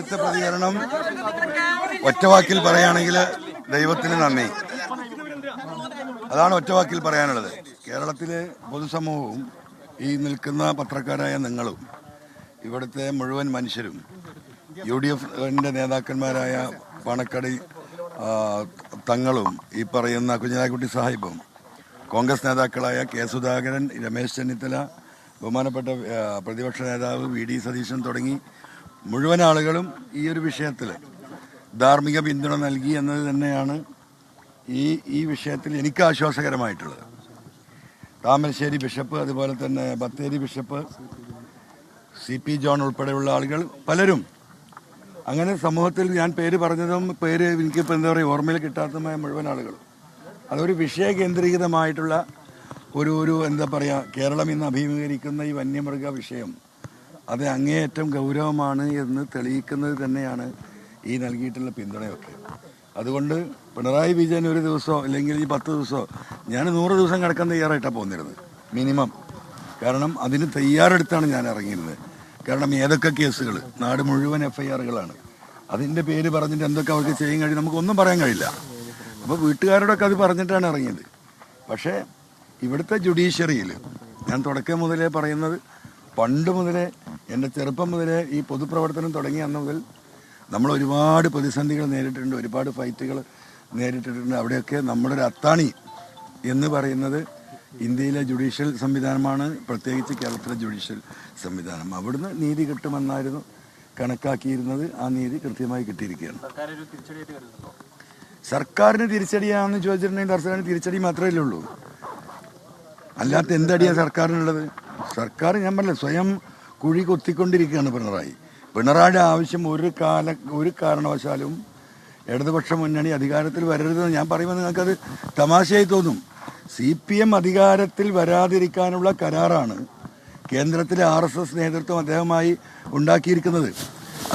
ആദ്യത്തെ പ്രതികരണം ഒറ്റവാക്കിൽ പറയുകയാണെങ്കിൽ ദൈവത്തിന് നന്ദി. അതാണ് ഒറ്റവാക്കിൽ പറയാനുള്ളത്. കേരളത്തിലെ പൊതുസമൂഹവും ഈ നിൽക്കുന്ന പത്രക്കാരായ നിങ്ങളും ഇവിടുത്തെ മുഴുവൻ മനുഷ്യരും യു ഡി എഫിന്റെ നേതാക്കന്മാരായ പണക്കടി തങ്ങളും ഈ പറയുന്ന കുഞ്ഞിനാക്കുട്ടി സാഹിബും കോൺഗ്രസ് നേതാക്കളായ കെ സുധാകരൻ രമേശ് ചെന്നിത്തല ബഹുമാനപ്പെട്ട പ്രതിപക്ഷ നേതാവ് വി ഡി സതീശൻ തുടങ്ങി മുഴുവൻ ആളുകളും ഈ ഒരു വിഷയത്തിൽ ധാർമ്മിക പിന്തുണ നൽകി എന്നത് തന്നെയാണ് ഈ ഈ വിഷയത്തിൽ എനിക്ക് ആശ്വാസകരമായിട്ടുള്ളത്. താമരശ്ശേരി ബിഷപ്പ് അതുപോലെ തന്നെ Bathery bishop C P John ഉൾപ്പെടെയുള്ള ആളുകൾ പലരും അങ്ങനെ സമൂഹത്തിൽ ഞാൻ പേര് പറഞ്ഞതും പേര് എനിക്കിപ്പോൾ എന്താ പറയുക ഓർമ്മയിൽ കിട്ടാത്തതുമായ മുഴുവൻ ആളുകൾ അതൊരു വിഷയ കേന്ദ്രീകൃതമായിട്ടുള്ള ഒരു ഒരു എന്താ പറയുക കേരളം ഇന്ന് അഭിമുഖീകരിക്കുന്ന ഈ വന്യമൃഗ വിഷയം അത് അങ്ങേയറ്റം ഗൗരവമാണ് എന്ന് തെളിയിക്കുന്നത് തന്നെയാണ് ഈ നൽകിയിട്ടുള്ള പിന്തുണയൊക്കെ. അതുകൊണ്ട് പിണറായി വിജയൻ ഒരു ദിവസമോ അല്ലെങ്കിൽ ഈ പത്ത് ദിവസമോ ഞാൻ നൂറ് ദിവസം കിടക്കാൻ തയ്യാറായിട്ടാണ് പോന്നിരുന്നത് മിനിമം. കാരണം അതിന് തയ്യാറെടുത്താണ് ഞാൻ ഇറങ്ങിയിരുന്നത്. കാരണം ഏതൊക്കെ കേസുകൾ നാട് മുഴുവൻ എഫ് ഐ ആറുകളാണ് അതിന്റെ പേര് പറഞ്ഞിട്ട് എന്തൊക്കെ അവർക്ക് ചെയ്യാൻ കഴിയും നമുക്കൊന്നും പറയാൻ കഴിയില്ല. അപ്പോൾ വീട്ടുകാരോടൊക്കെ അത് പറഞ്ഞിട്ടാണ് ഇറങ്ങിയത്. പക്ഷേ ഇവിടുത്തെ ജുഡീഷ്യറിയിൽ ഞാൻ തുടക്കം മുതലേ പറയുന്നത് പണ്ട് മുതലേ എന്റെ ചെറുപ്പം മുതലേ ഈ പൊതുപ്രവർത്തനം തുടങ്ങി അന്ന് മുതൽ നമ്മൾ ഒരുപാട് പ്രതിസന്ധികൾ നേരിട്ടിട്ടുണ്ട് ഒരുപാട് ഫൈറ്റുകൾ നേരിട്ടിട്ടുണ്ട്. അവിടെയൊക്കെ നമ്മുടെ ഒരു അത്താണി എന്ന് പറയുന്നത് ഇന്ത്യയിലെ ജുഡീഷ്യൽ സംവിധാനമാണ് പ്രത്യേകിച്ച് കേരളത്തിലെ ജുഡീഷ്യൽ സംവിധാനം. അവിടുന്ന് നീതി കിട്ടുമെന്നായിരുന്നു കണക്കാക്കിയിരുന്നത്. ആ നീതി കൃത്യമായി കിട്ടിയിരിക്കുകയാണ്. സർക്കാരിന് തിരിച്ചടിയാണെന്ന് ചോദിച്ചിട്ടുണ്ടെങ്കിൽ സർക്കാരിന് തിരിച്ചടി മാത്രമേ ഉള്ളൂ. അല്ലാത്ത എന്തടിയാണ് സർക്കാരിനുള്ളത്? സർക്കാർ ഞാൻ പറഞ്ഞില്ല സ്വയം കുഴി കൊത്തിക്കൊണ്ടിരിക്കുകയാണ് പിണറായി. പിണറായിയുടെ ആവശ്യം ഒരു കാല ഒരു കാരണവശാലും ഇടതുപക്ഷ മുന്നണി അധികാരത്തിൽ വരരുതെന്ന് ഞാൻ പറയുമ്പോൾ നിങ്ങൾക്കത് തമാശയായി തോന്നും. സി പി എം അധികാരത്തിൽ വരാതിരിക്കാനുള്ള കരാറാണ് കേന്ദ്രത്തിലെ ആർ എസ് എസ് നേതൃത്വം അദ്ദേഹമായി ഉണ്ടാക്കിയിരിക്കുന്നത്.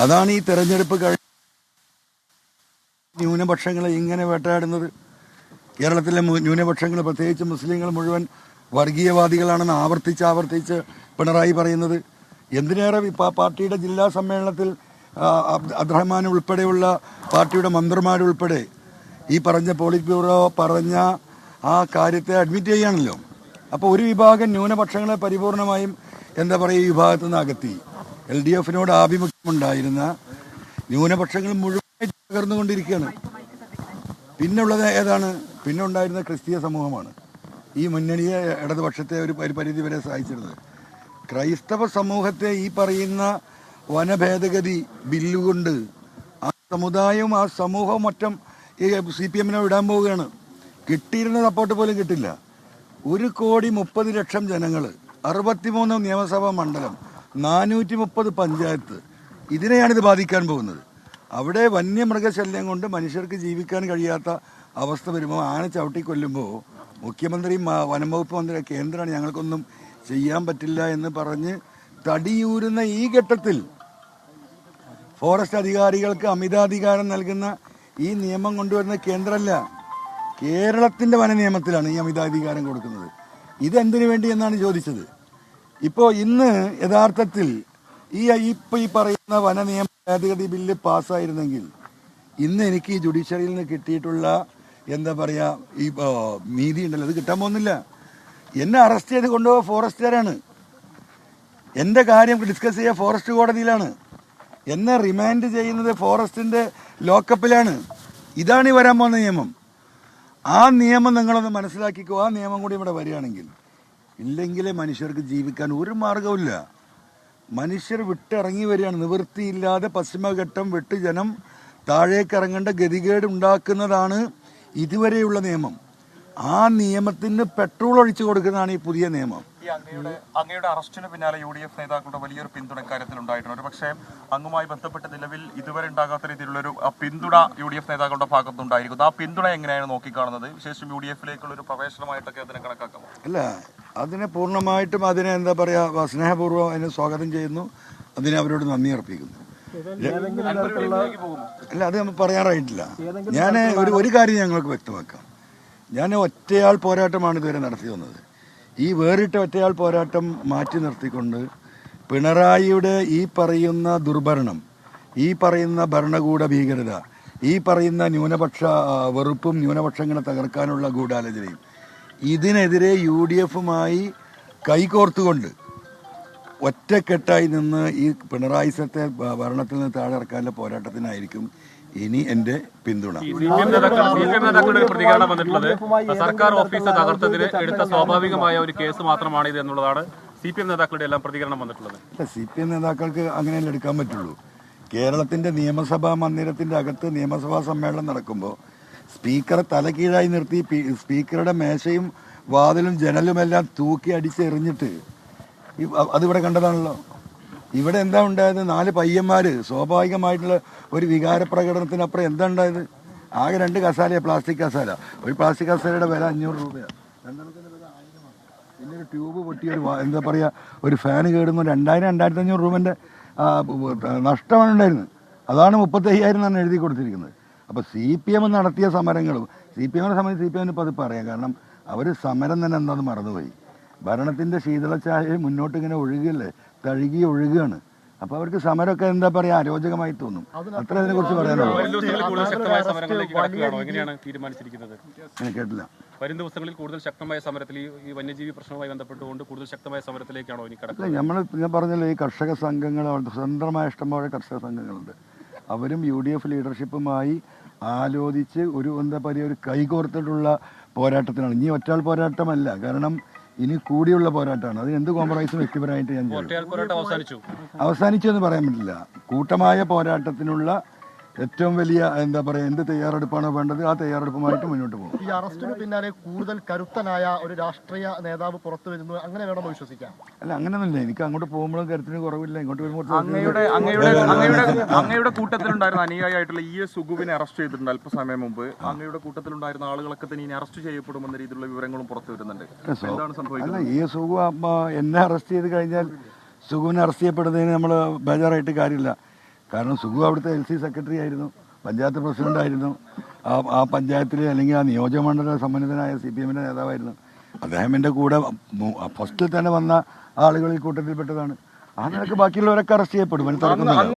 അതാണ് ഈ തെരഞ്ഞെടുപ്പ് കഴിഞ്ഞ ന്യൂനപക്ഷങ്ങളെ ഇങ്ങനെ വേട്ടയാടുന്നത്. കേരളത്തിലെ ന്യൂനപക്ഷങ്ങൾ പ്രത്യേകിച്ച് മുസ്ലിങ്ങൾ മുഴുവൻ വർഗീയവാദികളാണെന്ന് ആവർത്തിച്ച് ആവർത്തിച്ച് പിണറായി പറയുന്നത്. എന്തിനേറെ പാർട്ടിയുടെ ജില്ലാ സമ്മേളനത്തിൽ അബ്ദുറഹ്മാൻ ഉൾപ്പെടെയുള്ള പാർട്ടിയുടെ മന്ത്രിമാരുൾപ്പെടെ ഈ പറഞ്ഞ പോളിറ്റ് ബ്യൂറോ പറഞ്ഞ ആ കാര്യത്തെ അഡ്മിറ്റ് ചെയ്യാണല്ലോ അപ്പോൾ ഒരു വിഭാഗം ന്യൂനപക്ഷങ്ങളെ പരിപൂർണമായും എന്താ പറയുക ഈ വിഭാഗത്തു നിന്ന് അകത്തി. എൽ ഡി എഫിനോട് ആഭിമുഖ്യമുണ്ടായിരുന്ന ന്യൂനപക്ഷങ്ങൾ മുഴുവൻ തകർന്നുകൊണ്ടിരിക്കുകയാണ്. പിന്നുള്ളത് ഏതാണ്? പിന്നെ ഉണ്ടായിരുന്ന ക്രിസ്തീയ സമൂഹമാണ്. ഈ മുന്നണിയെ ഇടതുപക്ഷത്തെ ഒരു പരിധി വരെ സഹായിച്ചിരുന്നത്. ക്രൈസ്തവ സമൂഹത്തെ ഈ പറയുന്ന വനഭേദഗതി ബില്ലുകൊണ്ട് ആ സമുദായവും ആ സമൂഹവും മറ്റും ഈ സി പി എമ്മിനെ വിടാൻ പോവുകയാണ്. കിട്ടിയിരുന്ന സപ്പോർട്ട് പോലും കിട്ടില്ല. ഒരു കോടി മുപ്പത് ലക്ഷം ജനങ്ങൾ അറുപത്തിമൂന്ന് നിയമസഭാ മണ്ഡലം നാനൂറ്റി മുപ്പത് പഞ്ചായത്ത് ഇതിനെയാണ് ഇത് ബാധിക്കാൻ പോകുന്നത്. അവിടെ വന്യമൃഗശല്യം കൊണ്ട് മനുഷ്യർക്ക് ജീവിക്കാൻ കഴിയാത്ത അവസ്ഥ വരുമ്പോൾ ആന ചവിട്ടി കൊല്ലുമ്പോൾ മുഖ്യമന്ത്രിയും വനംവകുപ്പ് വനം വകുപ്പ് മന്ത്രി കേന്ദ്രമാണ് ഞങ്ങൾക്കൊന്നും ചെയ്യാൻ പറ്റില്ല എന്ന് പറഞ്ഞ് തടിയൂരുന്ന ഈ ഘട്ടത്തിൽ ഫോറസ്റ്റ് അധികാരികൾക്ക് അമിതാധികാരം നൽകുന്ന ഈ നിയമം കൊണ്ടുവരുന്ന കേന്ദ്രമല്ല കേരളത്തിന്റെ വന നിയമത്തിലാണ് ഈ അമിതാധികാരം കൊടുക്കുന്നത്. ഇതെന്തിനു വേണ്ടി എന്നാണ് ചോദിച്ചത്. ഇപ്പോൾ ഇന്ന് യഥാർത്ഥത്തിൽ ഈ ഇപ്പൊ ഈ പറയുന്ന വന നിയമ ഭേദഗതി ബില്ല് പാസ്സായിരുന്നെങ്കിൽ ഇന്ന് എനിക്ക് ഈ ജുഡീഷ്യറിയിൽ നിന്ന് കിട്ടിയിട്ടുള്ള എന്താ പറയാ ഈ നീതി ഉണ്ടല്ലോ അത് കിട്ടാൻ പോകുന്നില്ല. എന്നെ അറസ്റ്റ് ചെയ്ത് കൊണ്ടുപോകുക ഫോറസ്റ്റുകാരാണ്. എന്റെ കാര്യം ഡിസ്കസ് ചെയ്യുക ഫോറസ്റ്റ് കോടതിയിലാണ്. എന്നെ റിമാൻഡ് ചെയ്യുന്നത് ഫോറസ്റ്റിന്റെ ലോക്കപ്പിലാണ്. ഇതാണ് ഈ വരാൻ പോകുന്ന നിയമം. ആ നിയമം നിങ്ങളൊന്ന് മനസ്സിലാക്കിക്കോ. ആ നിയമം കൂടി ഇവിടെ വരികയാണെങ്കിൽ ഇല്ലെങ്കിലേ മനുഷ്യർക്ക് ജീവിക്കാൻ ഒരു മാർഗവുമില്ല. മനുഷ്യർ വിട്ടിറങ്ങി വരികയാണ്. നിവൃത്തിയില്ലാതെ പശ്ചിമഘട്ടം വിട്ട് ജനം താഴേക്കിറങ്ങേണ്ട ഗതികേട് ഉണ്ടാക്കുന്നതാണ് ഇതുവരെയുള്ള നിയമം. ആ നിയമത്തിന് പെട്രോൾ ഒഴിച്ചു കൊടുക്കുന്നതാണ് ഈ പുതിയ നിയമം. അങ്ങയുടെ അങ്ങയുടെ അറസ്റ്റിന് പിന്നാലെ യു ഡി എഫ് നേതാക്കളുടെ വലിയൊരു പിന്തുണ കാര്യത്തിൽ ഉണ്ടായിട്ടുണ്ട്. പക്ഷേ അങ്ങുമായി ബന്ധപ്പെട്ട് നിലവിൽ ഇതുവരെ ഉണ്ടാകാത്ത രീതിയിലുള്ള ഒരു പിന്തുണ യു ഡി എഫ് നേതാക്കളുടെ ഭാഗത്തുണ്ടായിരിക്കും ആ പിന്തുണ എങ്ങനെയാണ് നോക്കിക്കാണുന്നത്? വിശേഷം യു ഡി എഫിലേക്കുള്ള ഒരു പ്രവേശനമായിട്ടൊക്കെ അതിനെ കണക്കാക്കാം അല്ല അതിനെ പൂർണമായിട്ടും അതിനെ എന്താ പറയുക സ്നേഹപൂർവം അതിനെ സ്വാഗതം ചെയ്യുന്നു. അതിനെ അവരോട് നന്ദി അർപ്പിക്കുന്നു. അല്ല അത് നമ്മൾ പറയാറായിട്ടില്ല. ഞാൻ ഒരു ഒരു കാര്യം ഞങ്ങൾക്ക് വ്യക്തമാക്കാം. ഞാൻ ഒറ്റയാൾ പോരാട്ടമാണ് ഇതുവരെ നടത്തി വന്നത്. ഈ വേറിട്ട ഒറ്റയാൾ പോരാട്ടം മാറ്റി നിർത്തിക്കൊണ്ട് പിണറായിയുടെ ഈ പറയുന്ന ദുർഭരണം ഈ പറയുന്ന ഭരണകൂട ഭീകരത ഈ പറയുന്ന ന്യൂനപക്ഷ വെറുപ്പും ന്യൂനപക്ഷങ്ങളെ തകർക്കാനുള്ള ഗൂഢാലോചനയും ഇതിനെതിരെ യു ഡി എഫുമായി കൈകോർത്തുകൊണ്ട് ഒറ്റക്കെട്ടായി നിന്ന് ഈ പിണറായി സത്തെ ഭരണത്തിൽ നിന്ന് താഴെ ഇറക്കാനുള്ള പോരാട്ടത്തിനായിരിക്കും ഇനി എന്റെ പിന്തുണ. പ്രതികരണം വന്നിട്ടുള്ളത് സർക്കാർ ഓഫീസ് തകർത്തതിന് എടുത്ത സ്വാഭാവികമായ ഒരു കേസ് മാത്രമാണ് ഇത് എന്നുള്ളതാണ് സി പി എം നേതാക്കളുടെ എല്ലാം പ്രതികരണം വന്നിട്ടുള്ളത്. അല്ല സി പി എം നേതാക്കൾക്ക് അങ്ങനെ എടുക്കാൻ പറ്റുള്ളൂ? കേരളത്തിന്റെ നിയമസഭാ മന്ദിരത്തിന്റെ അകത്ത് നിയമസഭാ സമ്മേളനം നടക്കുമ്പോൾ സ്പീക്കറെ തലകീഴായി നിർത്തി സ്പീക്കറുടെ മേശയും വാതിലും ജനലുമെല്ലാം തൂക്കി അടിച്ചെറിഞ്ഞിട്ട് അതിവിടെ കണ്ടതാണല്ലോ. ഇവിടെ എന്താ ഉണ്ടായത്? നാല് പയ്യന്മാര് സ്വാഭാവികമായിട്ടുള്ള ഒരു വികാര പ്രകടനത്തിനപ്പുറം എന്താ ഉണ്ടായത്? ആകെ രണ്ട് കസാലയാണ് പ്ലാസ്റ്റിക് കസാല. ഒരു പ്ലാസ്റ്റിക് കസാലയുടെ വില അഞ്ഞൂറ് രൂപയാണ് രണ്ടെണ്ണത്തിന്റെ വില ആയിരമാണ്. പിന്നെ ഒരു ട്യൂബ് പൊട്ടിയ ഒരു എന്താ പറയുക ഒരു ഫാൻ കേടുന്നു രണ്ടായിരം രണ്ടായിരത്തി അഞ്ഞൂറ് രൂപന്റെ നഷ്ടമാണ് ഉണ്ടായിരുന്നത്. അതാണ് മുപ്പത്തി അയ്യായിരം എന്നാണ് എഴുതി കൊടുത്തിരിക്കുന്നത്. അപ്പോൾ സി പി എം നടത്തിയ സമരങ്ങളും സി പി എമ്മിനെ സംബന്ധിച്ച് സി പി എമ്മിനിപ്പോൾ അത് പറയാം. കാരണം അവർ സമരം തന്നെ എന്താണെന്ന് മറന്നുപോയി. ഭരണത്തിന്റെ ശീതളച്ചായ മുന്നോട്ട് ഇങ്ങനെ ഒഴുകല്ലേ തഴുകി ഒഴുകുകയാണ് അപ്പോൾ അവർക്ക് സമരമൊക്കെ എന്താ പറയുക അരോചകമായി തോന്നും. അത്ര അതിനെക്കുറിച്ച് കുറിച്ച് വരും ദിവസങ്ങളിൽ കൂടുതൽ ശക്തമായ സമരങ്ങളിലേക്ക് കടക്കുകയാണോ? എങ്ങനെയാണ് തീരുമാനിച്ചിരിക്കുന്നത്? ഞാൻ കേട്ടില്ല. വരും ദിവസങ്ങളിൽ കൂടുതൽ ശക്തമായ സമരത്തിൽ ഈ വന്യജീവി പ്രശ്നവുമായി ബന്ധപ്പെട്ടുകൊണ്ട് കൂടുതൽ ശക്തമായ സമരത്തിലേക്കാണോ ഇനി കടക്കുക? നമ്മൾ ഞാൻ പറഞ്ഞല്ലോ ഈ കർഷക സംഘങ്ങൾ സ്വതന്ത്രമായ ഇഷ്ടംപോലെ കർഷക സംഘങ്ങളുണ്ട്. അവരും യു ഡി എഫ് ലീഡർഷിപ്പുമായി ആലോചിച്ച് ഒരു എന്താ പറയുക ഒരു കൈകോർത്തിട്ടുള്ള പോരാട്ടത്തിനാണ് ഇനി ഒറ്റാൾ പോരാട്ടമല്ല. കാരണം ഇനി കൂടിയുള്ള പോരാട്ടമാണ്. അത് എന്ത് കോംപ്രമൈസും വ്യക്തിപരമായിട്ട് ഞാൻ അവസാനിച്ചു. അവസാനിച്ചു എന്ന് പറയാൻ പറ്റില്ല. കൂട്ടമായ പോരാട്ടത്തിനുള്ള ഏറ്റവും വലിയ എന്താ പറയുക എന്ത് തയ്യാറെടുപ്പാണോ വേണ്ടത് ആ തയ്യാറെടുപ്പുമായിട്ട് മുന്നോട്ട് പോകും. ഈ അറസ്റ്റിന് പിന്നാലെ കൂടുതൽ കരുത്തനായ ഒരു രാഷ്ട്രീയ നേതാവ് പുറത്തു വരുന്നു. അങ്ങനെ വേണമോ വിശ്വസിക്കാം? അല്ല അങ്ങനെയൊന്നുമില്ല എനിക്ക് അങ്ങോട്ട് പോകുമ്പോഴും കരുത്തിന് കുറവില്ല. ഇങ്ങോട്ട് വരുമ്പോൾ അങ്ങയുടെ അങ്ങയുടെ അങ്ങയുടെ അങ്ങയുടെ കൂട്ടത്തിലുണ്ടായിരുന്ന അനുയായിട്ടുള്ള ഇ. എസ് സുഗുവിനെ അറസ്റ്റ് ചെയ്തിട്ടുണ്ട് അല്പസമയം മുമ്പ്. അങ്ങയുടെ കൂട്ടത്തിലുണ്ടായിരുന്ന ആളുകളൊക്കെ തന്നെ ഇനി അറസ്റ്റ് ചെയ്യപ്പെടുമെന്ന രീതിയിലുള്ള വിവരങ്ങളും പുറത്തു വരുന്നുണ്ട്. എന്താണ് സംഭവിക്കുന്നത്? അല്ല ഈ സുഗു അമ്മ എന്നെ അറസ്റ്റ് ചെയ്ത് കഴിഞ്ഞാൽ സുഗുവിനെ അറസ്റ്റ് ചെയ്യപ്പെടുന്നതിന് നമ്മൾ ബേജാറായിട്ട് കാര്യമില്ല. കാരണം സുഖു അവിടുത്തെ എൽ സി സെക്രട്ടറി ആയിരുന്നു പഞ്ചായത്ത് പ്രസിഡന്റ് ആയിരുന്നു. ആ ആ പഞ്ചായത്തിലെ അല്ലെങ്കിൽ ആ നിയോജകമണ്ഡല സമന്വിതനായ സി പി എമ്മിന്റെ നേതാവായിരുന്നു. അദ്ദേഹം എന്റെ കൂടെ ഫസ്റ്റിൽ തന്നെ വന്ന ആളുകളിൽ കൂട്ടത്തിൽപ്പെട്ടതാണ്. ആ നിലയ്ക്ക് ബാക്കിയുള്ളവരൊക്കെ അറസ്റ്റ് ചെയ്യപ്പെടും